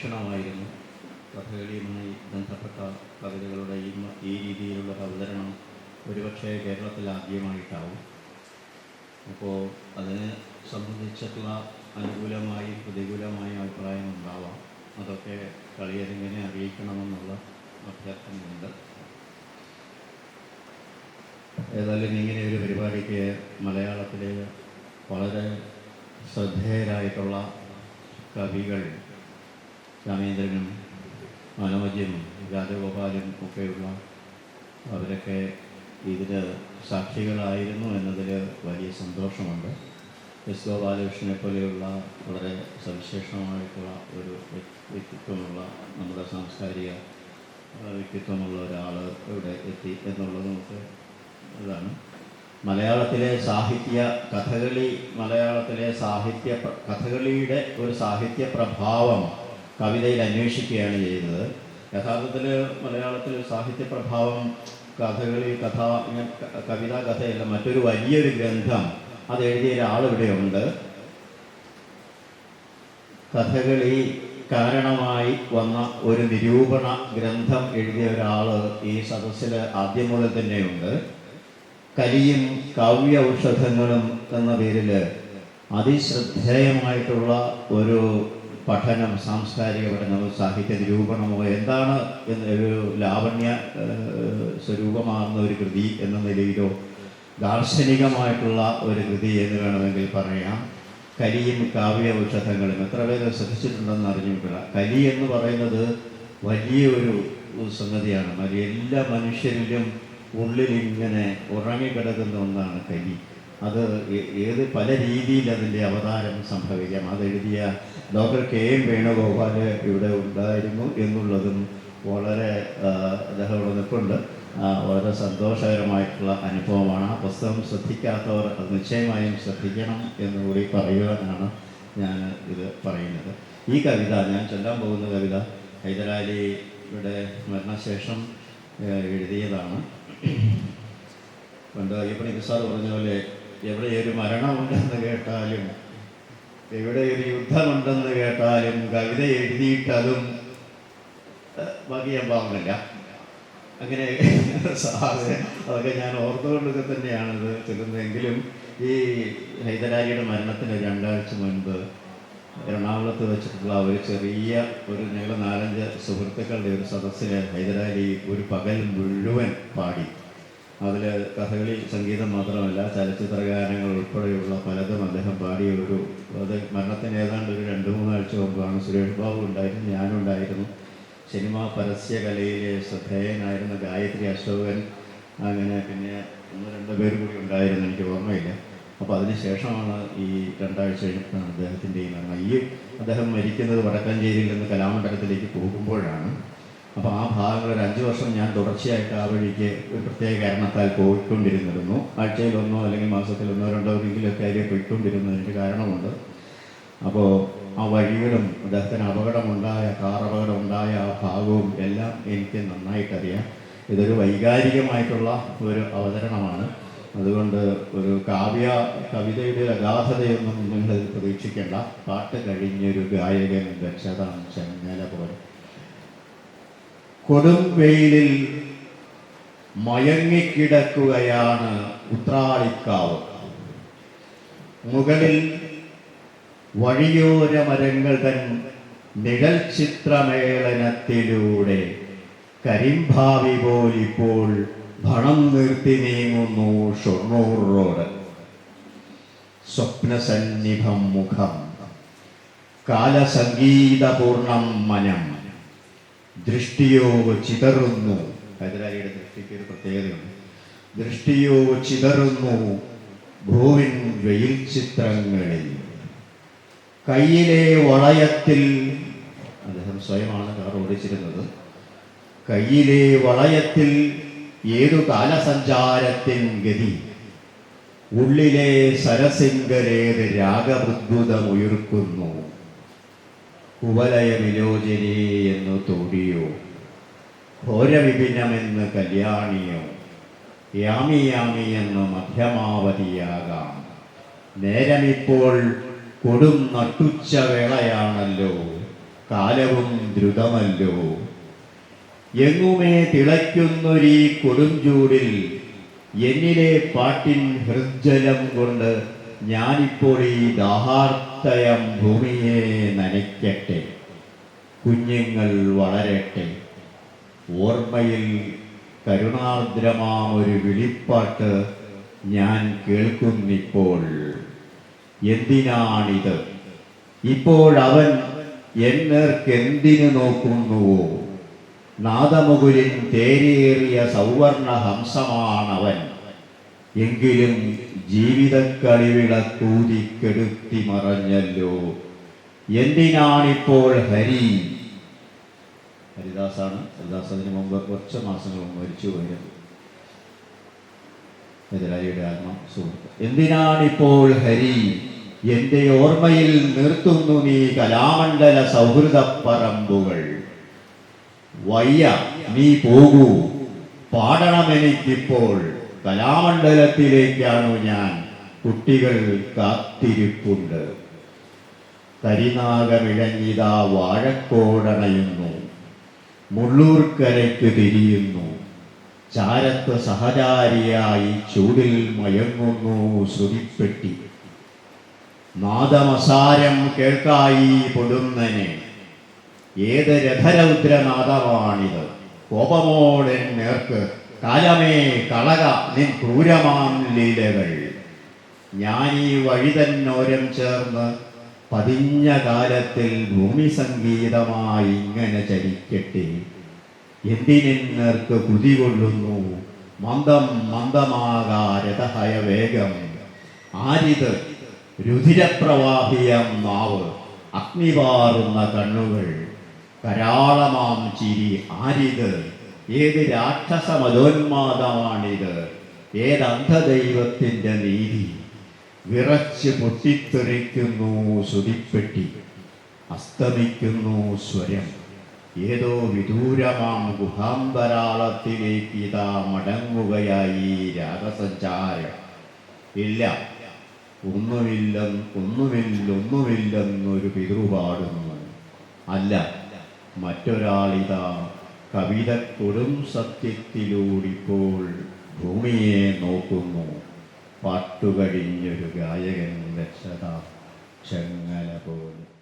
ഭക്ഷണമായിരുന്നു. കഥകളിയുമായി ബന്ധപ്പെട്ട കവിതകളുടെ ഈ രീതിയിലുള്ള അവതരണം ഒരുപക്ഷെ കേരളത്തിൽ ആദ്യമായിട്ടാവും. അപ്പോൾ അതിനെ സംബന്ധിച്ചിട്ടുള്ള അനുകൂലമായി പ്രതികൂലമായ അഭിപ്രായം ഉണ്ടാവാം. അതൊക്കെ കളിയരങ്ങിനെ അറിയിക്കണമെന്നുള്ള അഭ്യർത്ഥനയുണ്ട്. ഏതായാലും ഇങ്ങനെ ഒരു പരിപാടിക്ക് മലയാളത്തിലെ വളരെ ശ്രദ്ധേയരായിട്ടുള്ള കവികൾ രാമേന്ദ്രനും മനോജനും രാജഗോപാലും ഒക്കെയുള്ള അവരൊക്കെ ഇതിന് സാക്ഷികളായിരുന്നു എന്നതിൽ വലിയ സന്തോഷമുണ്ട്. എസ് ഗോപാലകൃഷ്ണനെ പോലെയുള്ള വളരെ സവിശേഷമായിട്ടുള്ള ഒരു വ്യ- വ്യക്തിത്വമുള്ള നമ്മുടെ സാംസ്കാരിക വ്യക്തിത്വമുള്ള ഒരാൾ ഇവിടെ എത്തി എന്നുള്ളത് നമുക്ക് ഇതാണ്. മലയാളത്തിലെ സാഹിത്യ കഥകളി മലയാളത്തിലെ സാഹിത്യ കഥകളിയുടെ ഒരു സാഹിത്യ പ്രഭാവം കവിതയിൽ അന്വേഷിക്കുകയാണ് ചെയ്യുന്നത്. യഥാർത്ഥത്തിൽ മലയാളത്തിൽ സാഹിത്യ പ്രഭാവം കഥകളി കഥ കവിതാ കഥയല്ല മറ്റൊരു വലിയൊരു ഗ്രന്ഥം അത് എഴുതിയ ഒരാളിവിടെയുണ്ട് കഥകളി കാരണമായി വന്ന ഒരു നിരൂപണ ഗ്രന്ഥം എഴുതിയ ഒരാൾ ഈ സദസ്സിൽ ആദ്യം മുതൽ തന്നെയുണ്ട്. കലിയും കാവ്യ ഔഷധങ്ങളും എന്ന പേരിൽ അതിശ്രദ്ധേയമായിട്ടുള്ള ഒരു പഠനം സാംസ്കാരിക പഠനമോ സാഹിത്യ നിരൂപണമോ എന്താണ് ഒരു ലാവണ്യ സ്വരൂപമാകുന്ന ഒരു കൃതി എന്ന നിലയിലോ ദാർശനികമായിട്ടുള്ള ഒരു കൃതി എന്ന് വേണമെങ്കിൽ പറയാം. കലിയും കാവ്യ ഔഷധങ്ങളും എത്ര പേര് ശ്രദ്ധിച്ചിട്ടുണ്ടെന്ന് അറിഞ്ഞിട്ടില്ല കലി എന്ന് പറയുന്നത് വലിയൊരു സംഗതിയാണ്. എല്ലാ മനുഷ്യരിലും ഉള്ളിൽ ഇങ്ങനെ ഉറങ്ങിക്കിടക്കുന്ന ഒന്നാണ് കലി. അത് ഏത് പല രീതിയിൽ അതിന്റെ അവതാരം സംഭവിക്കാം. അതെഴുതിയ ഡോക്ടർ കെ എം വേണുഗോപാൽ ഇവിടെ ഉണ്ടായിരുന്നു എന്നുള്ളതും വളരെ അദ്ദേഹം ഇവിടെ നിൽപ്പുണ്ട്. വളരെ സന്തോഷകരമായിട്ടുള്ള അനുഭവമാണ്. ആ പുസ്തകം ശ്രദ്ധിക്കാത്തവർ അത് നിശ്ചയമായും ശ്രദ്ധിക്കണം എന്നുകൂടി പറയുവാനാണ് ഞാൻ ഇത് പറയുന്നത്. ഈ കവിത ഞാൻ ചൊല്ലാൻ പോകുന്ന കവിത ഹൈദരാലിയുടെ മരണശേഷം എഴുതിയതാണ്. പണ്ട് അയ്യപ്പണി പ്രസാദ് പറഞ്ഞ പോലെ എവിടെ ഒരു മരണമുണ്ടെന്ന് കേട്ടാലും എവിടെ ഒരു യുദ്ധമുണ്ടെന്ന് കേട്ടാലും കവിത എഴുതിയിട്ടതും ഞാൻ പാവുന്നില്ല അങ്ങനെ അതൊക്കെ ഞാൻ ഓർത്തുകൊണ്ടൊക്കെ തന്നെയാണ് ഇത് ചെല്ലുന്നതെങ്കിലും ഈ ഹൈദരാലിയുടെ മരണത്തിന് രണ്ടാഴ്ച മുൻപ് എറണാകുളത്ത് വെച്ചിട്ടുള്ള ഒരു ചെറിയ ഒരു ഞങ്ങൾ നാലഞ്ച് സുഹൃത്തുക്കളുടെ ഒരു സദസ്സിൽ ഹൈദരാലി ഒരു പകൽ മുഴുവൻ പാടി. അതിൽ കഥകളി സംഗീതം മാത്രമല്ല ചലച്ചിത്ര ഗാനങ്ങൾ ഉൾപ്പെടെയുള്ള പലതും അദ്ദേഹം പാടിയ ഒരു അത് മരണത്തിന് ഏതാണ്ട് ഒരു രണ്ട് മൂന്നാഴ്ച മുമ്പാണ് സുരേഷ് ബാബു ഉണ്ടായിരുന്നു ഞാനും ഉണ്ടായിരുന്നു. സിനിമാ പരസ്യകലയിലെ ശ്രദ്ധേയനായിരുന്ന ഗായത്രി അശോകൻ അങ്ങനെ പിന്നെ ഒന്ന് രണ്ട് പേര് കൂടി ഉണ്ടായിരുന്നു എനിക്ക് ഓർമ്മയില്ല. അപ്പോൾ അതിനുശേഷമാണ് ഈ രണ്ടാഴ്ച കഴിഞ്ഞിട്ടാണ് അദ്ദേഹത്തിന്റെ ഈ മരണം. ഈ അദ്ദേഹം മരിക്കുന്നത് വടക്കാഞ്ചേരിയിൽ നിന്ന് കലാമണ്ഡലത്തിലേക്ക് പോകുമ്പോഴാണ്. അപ്പോൾ ആ ഭാഗങ്ങൾ ഒരു അഞ്ച് വർഷം ഞാൻ തുടർച്ചയായിട്ട് ആ വഴിക്ക് ഒരു പ്രത്യേക കാരണത്താൽ പോയിക്കൊണ്ടിരുന്നിരുന്നു. ആഴ്ചയിൽ ഒന്നോ അല്ലെങ്കിൽ മാസത്തിലൊന്നോ രണ്ടോ എങ്കിലൊക്കെ അതിലേക്ക് പോയിക്കൊണ്ടിരുന്നതിന്റെ കാരണമുണ്ട്. അപ്പോൾ ആ വഴികളും അദ്ദേഹത്തിന് അപകടമുണ്ടായ കാർ അപകടമുണ്ടായ ആ ഭാഗവും എല്ലാം എനിക്ക് നന്നായിട്ടറിയാം. ഇതൊരു വൈകാരികമായിട്ടുള്ള ഒരു അവതരണമാണ്. അതുകൊണ്ട് ഒരു കാവ്യ കവിതയുടെ അഗാധതയൊന്നും നിങ്ങൾ പ്രതീക്ഷിക്കേണ്ട. പാട്ട് കഴിഞ്ഞൊരു ഗായകൻ രക്ഷതാണ് ചെങ്ങല പോലെ. കൊടും വെയിലിൽ മയങ്ങിക്കിടക്കുകയാണ് ഉത്രാളിക്കാവ്. മുകളിൽ വഴിയോര മരങ്ങൾ തൻ നിഴൽ ചിത്രമേളനത്തിലൂടെ കരിമ്പാവി പോലിപ്പോൾ ഭണം നിർത്തി നീങ്ങുന്നു ഷൊർണൂർ റോഡ്. സ്വപ്നസന്നിഭം മുഖം. കാലസംഗീതപൂർണം മനം. ദൃഷ്ടിയോ ചിതറുന്നു. ഹൈദരാലിയുടെ ദൃഷ്ടിക്ക് ഒരു പ്രത്യേകതയുണ്ട്. ദൃഷ്ടിയോ ചിതറുന്നു ഭൂവിൻ വെയിൽ ചിത്രങ്ങളിൽ. കയ്യിലെ വളയത്തിൽ അദ്ദേഹം സ്വയമാണ് കാർ ഓടിച്ചിരുന്നത്. കയ്യിലെ വളയത്തിൽ ഏതു കാലസഞ്ചാരത്തിൻ ഗതി? ഉള്ളിലെ സരസിംഗരേത് രാഗബുദ്ഭുതമുയർക്കുന്നു കുവലയ വിലോചനേ എന്നു തോടിയോ? ഘോരവിപിനമെന്ന് കല്യാണിയോ? യാമിയാമി യാമി എന്ന് മധ്യമാവതിയാകാം നേരമിപ്പോൾ കൊടും നട്ടുച്ച വേളയാണല്ലോ. കാലവും ദ്രുതമല്ലോ. എങ്ങുമേ തിളയ്ക്കുന്നൊരീ കൊടുംചൂടിൽ എന്നിലെ പാട്ടിൻ ഹൃജ്ജലം കൊണ്ട് ഞാനിപ്പോൾ ഈ ദാഹാർത്തയം ഭൂമിയെ നനയ്ക്കട്ടെ. കുഞ്ഞുങ്ങൾ വളരട്ടെ. ഓർമ്മയിൽ കരുണാർദ്രമാം ഒരു വിളിപ്പാട്ട് ഞാൻ കേൾക്കുന്നിപ്പോൾ. എന്തിനാണിത്? അവൻ എന്നേർക്കെന്തിനു നോക്കുന്നുവോ? നാദമുകുലിൻ തേരേറിയ സൗവർണ ഹംസമാണവൻ എങ്കിലും ജീവിതക്കളിവിളക്കൂതിക്കെടുത്തി മറഞ്ഞല്ലോ. എന്തിനാണിപ്പോൾ ഹരി? ഹരിദാസാണ്. ഹരിദാസ് അതിന് മുമ്പ് കുറച്ച് മാസങ്ങൾ മരിച്ചു പോയത്. എതിരാളിയുടെ ആത്മ സുഹൃത്ത്. എന്തിനാണിപ്പോൾ ഹരി? എന്റെ ഓർമ്മയിൽ നിർത്തുന്നു നീ കലാമണ്ഡല സൗഹൃദ പറമ്പുകൾ. വയ്യ നീ പോകൂ. പാടണമെനിക്കിപ്പോൾ കലാമണ്ഡലത്തിലേക്കാണു ഞാൻ കുട്ടികൾ കാത്തിരിപ്പുണ്ട്. കരിനാഗമിഴഞ്ഞിതാ വാഴക്കോടണയുന്നു. മുള്ളൂർക്കരയ്ക്ക് തിരിയുന്നു. ചാരത്ത് സഹചാരിയായി ചൂടിൽ മയങ്ങുന്നു ശ്രുതിപ്പെട്ടി. നാദമസാരം കേൾക്കായി പൊടുന്നനെ. ഏത് രഥരൗദ്രനാദമാണിത് കോപമോടെ നേർക്ക് കാലമേ കളക നിൻ ക്രൂരമാം ലീലകൾ. ഞാൻ ഈ വഴി തന്നോരം ചേർന്ന് പതിഞ്ഞ കാലത്തിൽ ഭൂമി സംഗീതമായി ഇങ്ങനെ ചരിക്കട്ടെ എന്തിനെന്നർക്ക് കുതി കൊള്ളുന്നു? മന്ദം മന്ദമാകാ രഥഹയ വേഗം ആരിത്? രുധിരപ്രവാഹിയം നാവ് അഗ്നിപാറുന്ന കണ്ണുകൾ. കരാളമാം ചിരി ആരിത്? ഏത് രാക്ഷസ മതോന്മാദമാണിത് ഏത് അന്ധദൈവത്തിന്റെ നീതി? വിറച്ച് പൊട്ടിത്തെറിക്കുന്നു ശ്രുതിപ്പെട്ടി അസ്തമിക്കുന്നു സ്വരം. ഏതോ വിദൂരമാം ഗുഹാന്തരാളത്തിലേക്ക് ഇതാ മടങ്ങുകയായി രാഗസഞ്ചാരം. ഇല്ല. ഒന്നുമില്ല ഒന്നുമില്ലൊന്നുമില്ലെന്നൊരു പിതൃപാടുന്നു. അല്ല. മറ്റൊരാളിതാ കവിത കൊടും സത്യത്തിലൂടിപ്പോൾ ഭൂമിയെ നോക്കുന്നു. പാട്ടുകഴിഞ്ഞൊരു ഗായകൻ രക്ഷത ചെങ്ങല പോലെ.